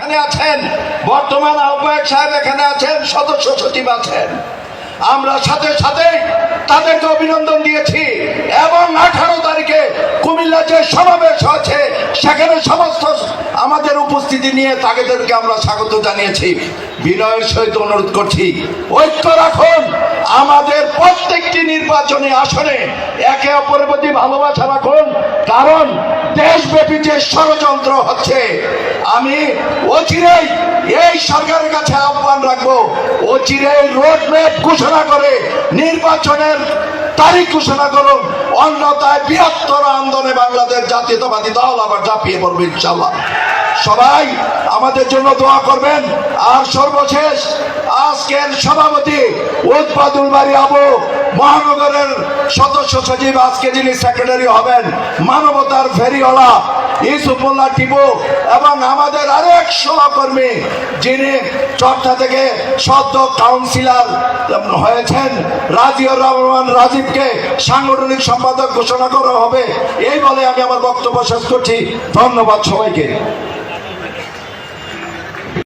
এখানে আছেন বর্তমান আহ্বায়ক সাহেব, এখানে আছেন সদস্য সচিব আছেন। আমরা সাথে সাথে তাদেরকে অভিনন্দন দিয়েছি এবং আঠারো তারিখে কুমিল্লা যে সমাবেশ হয়েছে, সেখানে সমস্ত আমাদের উপস্থিতি নিয়ে তাদেরকে আমরা স্বাগত জানিয়েছি। বিনয়ের সহিত অনুরোধ করছি, ঐক্য রাখুন। আমাদের প্রত্যেকটি নির্বাচনী আসনে একে অপরের প্রতি ভালোবাসা রাখুন, কারণ দেশব্যাপী যে ষড়যন্ত্র হচ্ছে আমি অচিরেই এই সরকারের কাছে আহ্বান রাখব, অচিরেই রোড ম্যাপ ঘোষণা করে, নির্বাচনের তারিখ ঘোষণা করুন অন্যতায় বৃহত্তর আন্দোলনে বাংলাদেশ জাতীয়তাবাদী দল আবার ঝাঁপিয়ে পড়বে ইনশাল্লাহ সবাই আমাদের জন্য দোয়া করবেন। আর সর্বশেষ, আজকের সভাপতি উৎপাদুল বাড়ি আবু মহানগরের সদস্য সচিব আজকে যিনি সেক্রেটারি হবেন, মানবতার ফেরিওয়ালা ইসুফুল্লাহ টিপু এবং আমাদের আরেক সহকর্মী যিনি চর্চা থেকে সদ্য কাউন্সিলর হয়েছেন রাজিউর রহমান রাজীবকে সাংগঠনিক সম্পাদক ঘোষণা করা হবে। এই বলে আমি আমার বক্তব্য শেষ করছি। ধন্যবাদ সবাইকে।